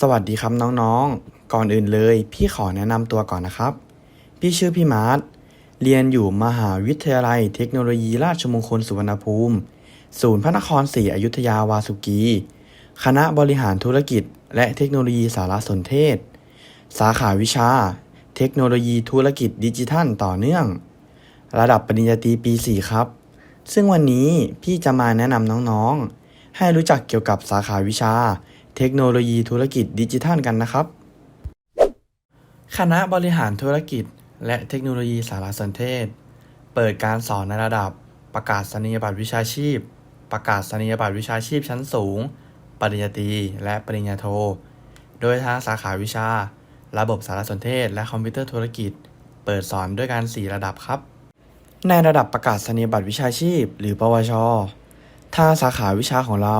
สวัสดีครับน้องๆ ก่อนอื่นเลย พี่ขอแนะนำตัวก่อนนะครับ พี่ชื่อพี่มาร์ทเรียนอยู่มหาวิทยาลัยเทคโนโลยีราชมงคลสุวรรณภูมิ ศูนย์พระนครศรีอยุธยาวาสุกี คณะบริหารธุรกิจ และเทคโนโลยีสารสนเทศ สาขาวิชา เทคโนโลยีธุรกิจดิจิทัลต่อเนื่อง ระดับปริญญาตรีปี 4 ครับ ซึ่งวันนี้พี่จะมาแนะนำน้องๆ ให้รู้จักเกี่ยวกับสาขาวิชา เทคโนโลยีธุรกิจดิจิทัลกันนะครับ คณะบริหารธุรกิจ และเทคโนโลยีสารสนเทศ เปิดการสอนในระดับ ประกาศนียบัตรวิชาชีพ ประกาศนียบัตรวิชาชีพชั้นสูง ปริญญาตรีและปริญญาโท โดยทางสาขาวิชา ระบบสารสนเทศ และคอมพิวเตอร์ธุรกิจ เปิดสอนด้วยกัน 4 ระดับครับ ในระดับประกาศนียบัตรวิชาชีพ หรือปวชทางสาขาวิชาของเรา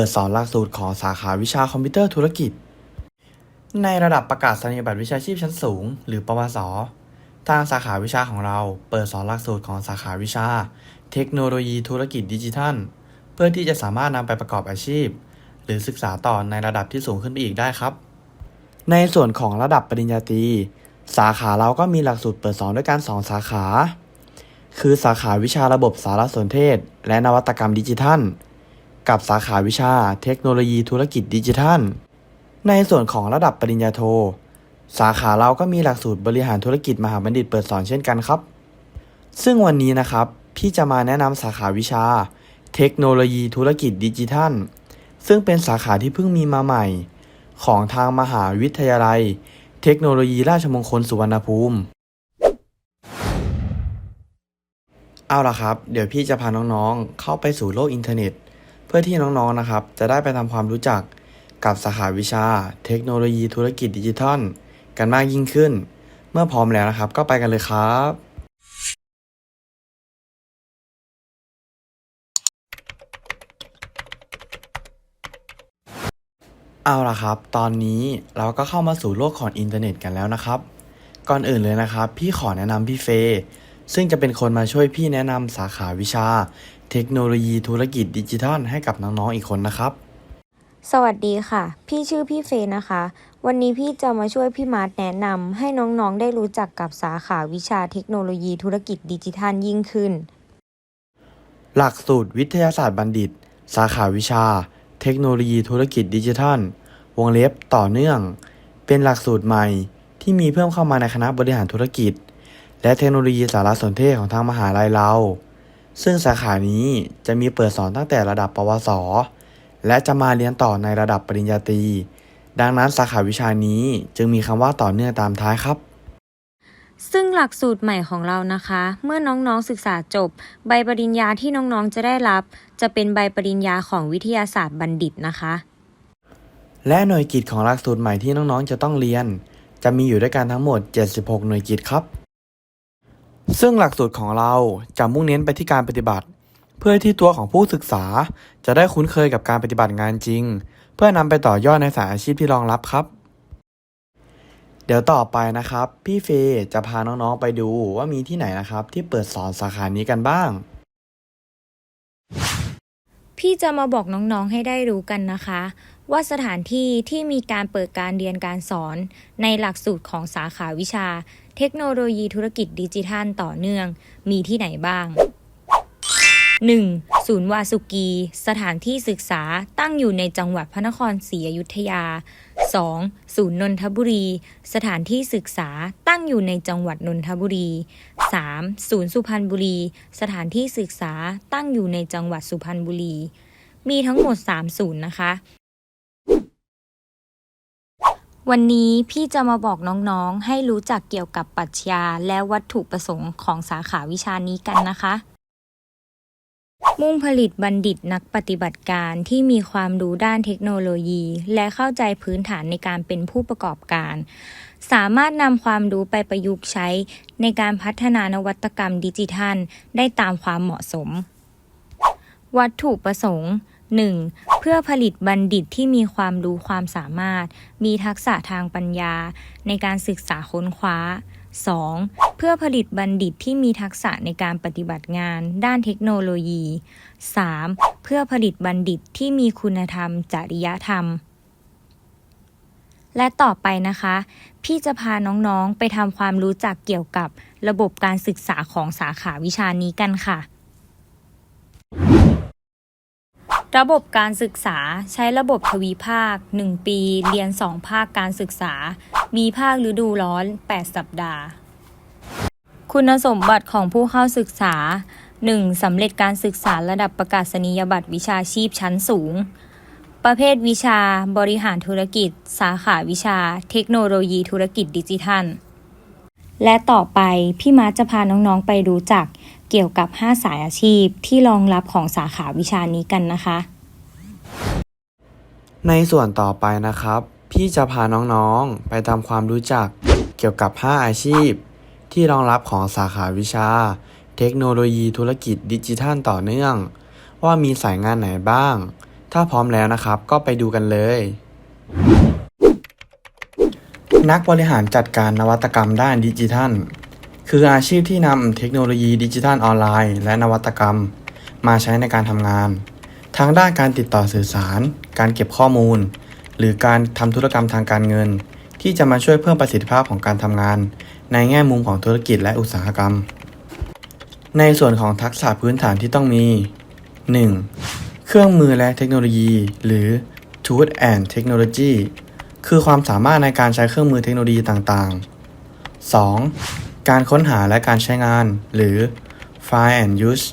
ปิดสอนหลักสูตรของสาขาวิชาคอมพิวเตอร์ธุรกิจ ในระดับประกาศนียบัตรวิชาชีพชั้นสูง หรือปวส ทางสาขาวิชาของเราเปิดสอนหลักสูตรของสาขาวิชา เทคโนโลยีธุรกิจดิจิทัล เพื่อที่จะสามารถนำไปประกอบอาชีพ หรือศึกษาต่อในระดับที่สูงขึ้นไปอีกได้ครับ ในส่วนของระดับปริญญาตรีสาขาเราก็มีหลักสูตรเปิดสอนด้วยกันสองสาขา คือสาขาวิชาระบบสารสนเทศ และนวัตกรรมดิจิทัล กับสาขาวิชาเทคโนโลยีธุรกิจดิจิทัล ในส่วนของระดับปริญญาโท สาขาเราก็มีหลักสูตรบริหารธุรกิจมหาบัณฑิตเปิดสอนเช่นกันครับ ซึ่งวันนี้นะครับพี่จะมาแนะนำสาขาวิชา เทคโนโลยีธุรกิจดิจิทัล ซึ่งเป็นสาขาที่เพิ่งมีมาใหม่ ของทางมหาวิทยาลัย เทคโนโลยีราชมงคลสุวรรณภูมิเอาล่ะครับ เดี๋ยวพี่จะพาน้องๆ เข้าไปสู่โลกอินเทอร์เน็ต เพื่อที่น้องๆนะครับ จะได้ไปทำความรู้จักกับสาขาวิชา เทคโนโลยีธุรกิจดิจิทัล กันมากยิ่งขึ้น เมื่อพร้อมแล้วนะครับ ก็ไปกันเลยครับเอาล่ะครับ ตอนนี้เราก็เข้ามาสู่โลกของอินเทอร์เน็ตกันแล้วนะครับ ก่อนอื่นเลยนะครับ พี่ขอแนะนำพี่เฟย์ซึ่งจะเป็นคนมาช่วยพี่แนะนำสาขาวิชา เทคโนโลยีธุรกิจดิจิทัลให้กับน้องๆอีกคนนะครับ สวัสดีค่ะ พี่ชื่อพี่เฟยนะคะ วันนี้พี่จะมาช่วยพี่มาร์ทแนะนำให้น้องๆได้รู้จักกับสาขาวิชาเทคโนโลยีธุรกิจดิจิทัลยิ่งขึ้น หลักสูตรวิทยาศาสตร์บัณฑิต สาขาวิชา เทคโนโลยีธุรกิจดิจิทัล วงเล็บต่อเนื่อง เป็นหลักสูตรใหม่ที่มีเพิ่มเข้ามาในคณะบริหารธุรกิจ และเทคโนโลยีสารสนเทศของทางมหาลัยเรา ซึ่งสาขานี้จะมีเปิดสอนตั้งแต่ระดับปวส และจะมาเรียนต่อในระดับปริญญาตรี ดังนั้นสาขาวิชานี้จึงมีคำว่าต่อเนื่องตามท้ายครับซึ่งหลักสูตรใหม่ของเรานะคะ เมื่อน้องๆศึกษาจบ ใบปริญญาที่น้องๆจะได้รับ จะเป็นใบปริญญาของวิทยาศาสตร์บัณฑิตนะคะ และหน่วยกิจของหลักสูตรใหม่ที่น้องๆจะต้องเรียน จะมีอยู่ด้วยกันทั้งหมด 76 หน่วยกิจครับ ซึ่งหลักสูตรของเราจะมุ่งเน้นไปที่การปฏิบัติ เพื่อที่ตัวของผู้ศึกษาจะได้คุ้นเคยกับการปฏิบัติงานจริง เพื่อนำไปต่อยอดในสายอาชีพที่รองรับครับ เดี๋ยวต่อไปนะครับ พี่เฟย์จะพาน้องๆไปดูว่ามีที่ไหนนะครับ ที่เปิดสอนสาขานี้กันบ้าง พี่จะมาบอกน้องๆให้ได้รู้กันนะคะ ว่าสถานที่ที่มีการเปิดการเรียนการสอน ในหลักสูตรของสาขาวิชา เทคโนโลยีธุรกิจดิจิทัลต่อเนื่อง มีที่ไหนบ้าง 1. ศูนย์วาสุกี สถานที่ศึกษาตั้งอยู่ในจังหวัดพระนครศรีอยุธยา 2. ศูนย์นนทบุรี สถานที่ศึกษาตั้งอยู่ในจังหวัดนนทบุรี 3. ศูนย์สุพรรณบุรี สถานที่ศึกษาตั้งอยู่ในจังหวัดสุพรรณบุรี มีทั้งหมด 3 ศูนย์นะคะ วันนี้พี่จะมาบอกน้องๆ ให้รู้จักเกี่ยวกับปรัชญาและวัตถุประสงค์ของสาขาวิชานี้กันนะคะ มุ่งผลิตบัณฑิตนักปฏิบัติการที่มีความรู้ด้านเทคโนโลยี และเข้าใจพื้นฐานในการเป็นผู้ประกอบการ สามารถนำความรู้ไปประยุกต์ใช้ในการพัฒนานวัตกรรมดิจิทัล ได้ตามความเหมาะสม วัตถุประสงค์ 1. เพื่อผลิตบัณฑิตที่มีความรู้ความสามารถ มีทักษะทางปัญญา ในการศึกษาค้นคว้า 2. เพื่อผลิตบัณฑิตที่มีทักษะในการปฏิบัติงาน ด้านเทคโนโลยี 3. เพื่อผลิตบัณฑิตที่มีคุณธรรม จริยธรรม และต่อไปนะคะ พี่จะพาน้องๆไปทำความรู้จักเกี่ยวกับระบบการศึกษาของสาขาวิชานี้กันค่ะ ระบบการศึกษาใช้ระบบทวีภาค 1 ปี เรียน 2 ภาคการศึกษา มีภาคฤดูร้อน 8 สัปดาห์ คุณสมบัติของผู้เข้าศึกษา 1. สำเร็จการศึกษาระดับประกาศนียบัตรวิชาชีพชั้นสูง ประเภทวิชา บริหารธุรกิจ สาขาวิชา เทคโนโลยีธุรกิจดิจิทัล และต่อไปพี่มาร์จะพาน้องๆไปรู้จัก เกี่ยวกับ 5 สายอาชีพที่รองรับของสาขาวิชานี้กันนะคะ ในส่วนต่อไปนะครับ พี่จะพาน้องๆไปทำความรู้จักเกี่ยวกับ 5 อาชีพ ที่รองรับของสาขาวิชา เทคโนโลยีธุรกิจดิจิทัลต่อเนื่อง ว่ามีสายงานไหนบ้าง ถ้าพร้อมแล้วนะครับก็ไปดูกันเลย นักบริหารจัดการนวัตกรรมด้านดิจิทัล คืออาชีพที่นำเทคโนโลยีดิจิทัลออนไลน์ และนวัตกรรม มาใช้ในการทำงาน ทั้งด้านการติดต่อสื่อสาร การเก็บข้อมูล หรือการทำธุรกรรมทางการเงิน ที่จะมาช่วยเพิ่มประสิทธิภาพของการทำงาน ในแง่มุมของธุรกิจและอุตสาหกรรม ในส่วนของทักษะพื้นฐานที่ต้องมี 1. เครื่องมือและเทคโนโลยี หรือ Tools and Technology คือความสามารถในการใช้เครื่องมือเทคโนโลยีต่างๆ 2. การค้นหาและการใช้งาน หรือ Find and Use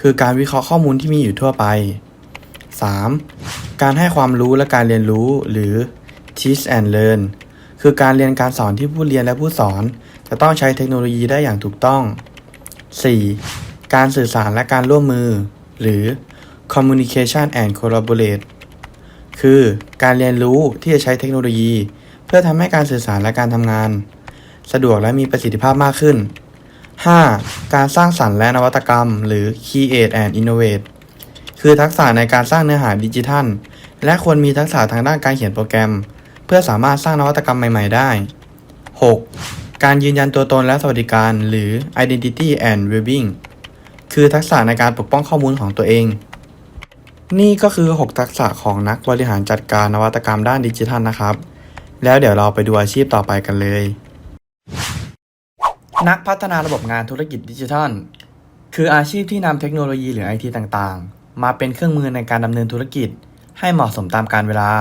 คือการวิเคราะห์ข้อมูลที่มีอยู่ทั่วไป 3. การให้ความรู้และการเรียนรู้ หรือ teach and learn คือการเรียนการสอนที่ผู้เรียนและผู้สอน จะต้องใช้เทคโนโลยีได้อย่างถูกต้อง 4. การสื่อสารและการร่วมมือ หรือ communication and collaborate คือการเรียนรู้ที่จะใช้เทคโนโลยี เพื่อทำให้การสื่อสารและการทำงาน สะดวกและมีประสิทธิภาพมากขึ้น 5. การสร้างสรรค์และนวัตกรรม หรือ create and innovate คือทักษะในการสร้างเนื้อหาดิจิทัล และควรมีทักษะทางด้านการเขียนโปรแกรม เพื่อสามารถสร้างนวัตกรรมใหม่ ๆ ได้ 6. การยืนยันตัวตนและสวัสดิการ หรือ identity and well-being คือทักษะในการปกป้องข้อมูลของตัวเอง นี่ก็คือ 6 ทักษะของนักบริหารจัดการนวัตกรรมด้านดิจิทัลนะครับ แล้วเดี๋ยวเราไปดูอาชีพต่อไปกันเลย นักพัฒนาระบบงานธุรกิจดิจิทัล คืออาชีพที่นำเทคโนโลยีหรือไอทีต่างๆ มาเป็นเครื่องมือในการดำเนินธุรกิจ ให้เหมาะสมตามกาลเวลา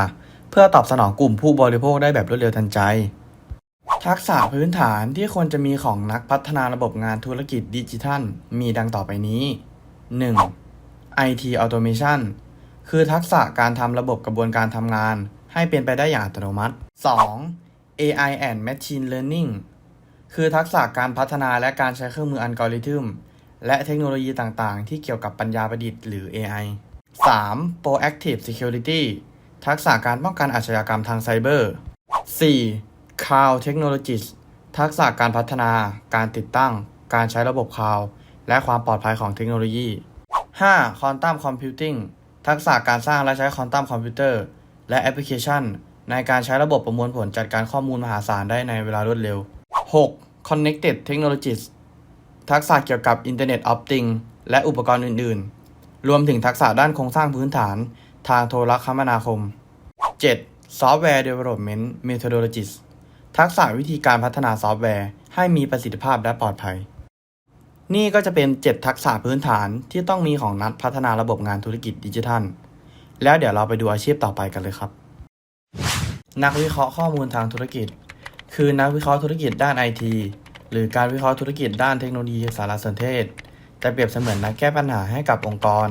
เพื่อตอบสนองกลุ่มผู้บริโภคได้แบบรวดเร็วทันใจ ทักษะพื้นฐานที่ควรจะมีของนักพัฒนาระบบงานธุรกิจดิจิทัล มีดังต่อไปนี้ 1. IT Automation คือทักษะการทำระบบกระบวนการทำงาน ให้เป็นไปได้อย่างอัตโนมัติ 2. AI and Machine Learning คือทักษะการพัฒนาและการใช้เครื่องมืออัลกอริทึมและเทคโนโลยีต่างๆ ที่เกี่ยวกับปัญญาประดิษฐ์หรือ AI 3. Proactive Security ทักษะการป้องกันอาชญากรรมทางไซเบอร์ 4. Cloud Technologies ทักษะการพัฒนา การติดตั้ง การใช้ระบบคลาวด์และความปลอดภัยของเทคโนโลยี 5. Quantum Computing ทักษะการสร้างและใช้ควอนตัมคอมพิวเตอร์ และแอปพลิเคชัน ในการใช้ระบบประมวลผลจัดการข้อมูลมหาศาลได้ในเวลารวดเร็ว 6. Connected Technologies ทักษะเกี่ยวกับ Internet of Things และอุปกรณ์อื่น ๆ รวมถึงทักษะด้านโครงสร้างพื้นฐานทางโทรคมนาคม 7. Software Development Methodologies ทักษะวิธีการพัฒนาซอฟต์แวร์ ให้มีประสิทธิภาพและปลอดภัย นี่ก็จะเป็น 7 ทักษะพื้นฐานที่ต้องมีของนักพัฒนาระบบงานธุรกิจดิจิทัล แล้วเดี๋ยวเราไปดูอาชีพต่อไปกันเลยครับ นักวิเคราะห์ข้อมูลทางธุรกิจ คือนักวิเคราะห์ธุรกิจด้านไอทีหรือการวิเคราะห์ธุรกิจด้านเทคโนโลยีสารสนเทศจะเปรียบเสมือนนักแก้ปัญหาให้กับองค์กร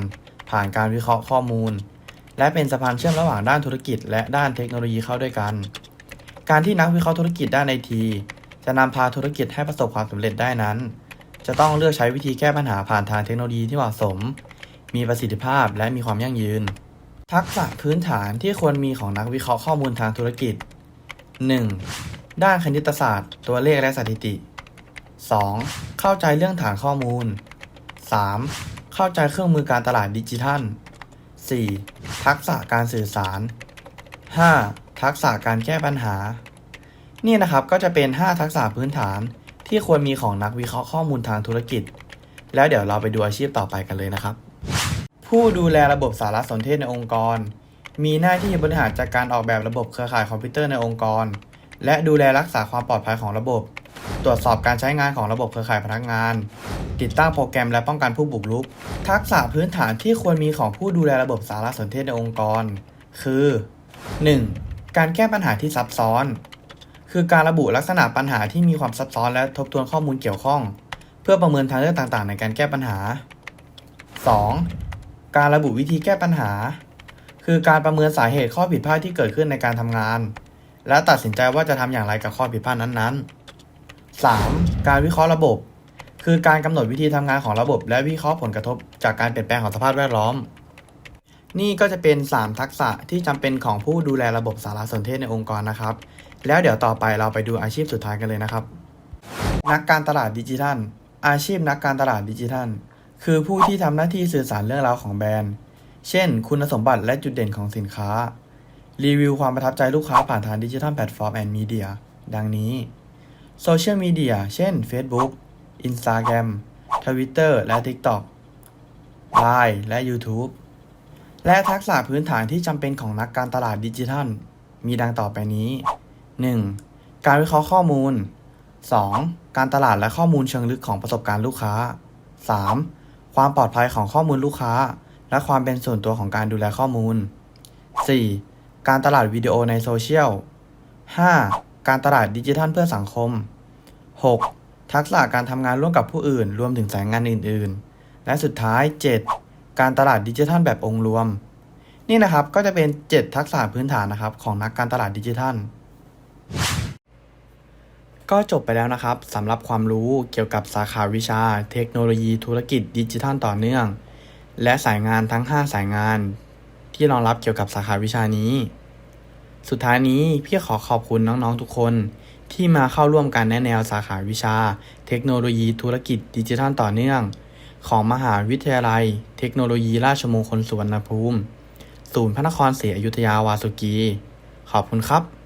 ผ่านการวิเคราะห์ข้อมูล และเป็นสะพานเชื่อมระหว่างด้านธุรกิจ และด้านเทคโนโลยีเข้าด้วยกัน การที่นักวิเคราะห์ธุรกิจด้านไอทีจะนำพาธุรกิจให้ประสบความสำเร็จได้นั้น จะต้องเลือกใช้วิธีแก้ปัญหาผ่านทางเทคโนโลยีที่เหมาะสม มีประสิทธิภาพและมีความยั่งยืน ทักษะพื้นฐานที่ควรมีของนักวิเคราะห์ข้อมูลทางธุรกิจ 1. ด้านคณิตศาสตร์ ตัวเลขและสถิติ 2. เข้าใจเรื่องฐานข้อมูล 3. เข้าใจเครื่องมือการตลาดดิจิทัล 4. ทักษะการสื่อสาร 5. ทักษะการแก้ปัญหา นี่นะครับก็จะเป็น 5 ทักษะพื้นฐานที่ควรมีของนักวิเคราะห์ข้อมูลทางธุรกิจ แล้วเดี๋ยวเราไปดูอาชีพต่อไปกันเลยนะครับ ผู้ดูแลระบบสารสนเทศในองค์กร มีหน้าที่บริหารจัดการออกแบบระบบเครือข่ายคอมพิวเตอร์ในองค์กร และดูแลรักษาความปลอดภัยของระบบ ตรวจสอบการใช้งานของระบบเครือข่ายพนักงาน ติดตั้งโปรแกรมและป้องกันผู้บุกรุก ทักษะพื้นฐานที่ควรมีของผู้ดูแลระบบสารสนเทศในองค์กร คือ 1. การแก้ปัญหาที่ซับซ้อน คือการระบุลักษณะปัญหาที่มีความซับซ้อนและทบทวนข้อมูลเกี่ยวข้อง เพื่อประเมินทางเลือกต่างๆ ในการแก้ปัญหา 2. การระบุวิธีแก้ปัญหา คือการประเมินสาเหตุข้อผิดพลาดที่เกิดขึ้นในการทำงาน และตัดสินใจว่าจะทำอย่างไรกับข้อผิดพลาดนั้นๆ 3. การวิเคราะห์ระบบ คือการกำหนดวิธีทำงานของระบบ และวิเคราะห์ผลกระทบจากการเปลี่ยนแปลงของสภาพแวดล้อม นี่ก็จะเป็น 3 ทักษะที่จำเป็นของผู้ดูแลระบบสารสนเทศในองค์กรนะครับ แล้วเดี๋ยวต่อไปเราไปดูอาชีพสุดท้ายกันเลยนะครับ นักการตลาดดิจิทัล อาชีพนักการตลาดดิจิทัล คือผู้ที่ทำหน้าที่สื่อสารเรื่องราวของแบรนด์ เช่น คุณสมบัติและจุดเด่นของสินค้า รีวิวความประทับใจลูกค้าผ่านทางดิจิทัลแพลตฟอร์มแอนด์มีเดียดังนี้โซเชียลมีเดียเช่น Facebook Instagram Twitter และ TikTok Line และ YouTube และทักษะพื้นฐานที่จำเป็นของนักการตลาดดิจิทัล มีดังต่อไปนี้ 1. การวิเคราะห์ข้อมูล 2. การตลาดและข้อมูลเชิงลึกของประสบการณ์ลูกค้า 3. ความปลอดภัยของข้อมูลลูกค้า และความเป็นส่วนตัวของการดูแลข้อมูล 4. การตลาดวิดีโอในโซเชียล 5. การตลาดดิจิทัลเพื่อสังคม 6. ทักษะการทำงานร่วมกับผู้อื่น รวมถึงสายงานอื่น ๆ และสุดท้าย 7. การตลาดดิจิทัลแบบองค์รวม นี่นะครับก็จะเป็น 7 ทักษะพื้นฐานนะครับของนักการตลาดดิจิทัล ก็จบไปแล้วนะครับสำหรับความรู้เกี่ยวกับสาขาวิชา เทคโนโลยีธุรกิจดิจิทัลต่อเนื่อง และสายงานทั้ง 5 สายงาน ที่รองรับเกี่ยวกับสาขาวิชานี้ สุดท้ายนี้พี่ขอขอบคุณน้องๆทุกคนที่มาเข้าร่วมการแนะแนวสาขาวิชา เทคโนโลยีธุรกิจดิจิทัลต่อเนื่อง ของมหาวิทยาลัย เทคโนโลยีราชมงคลสุวรรณภูมิ ศูนย์พระนครศรีอยุธยาวาสุกี ขอบคุณครับ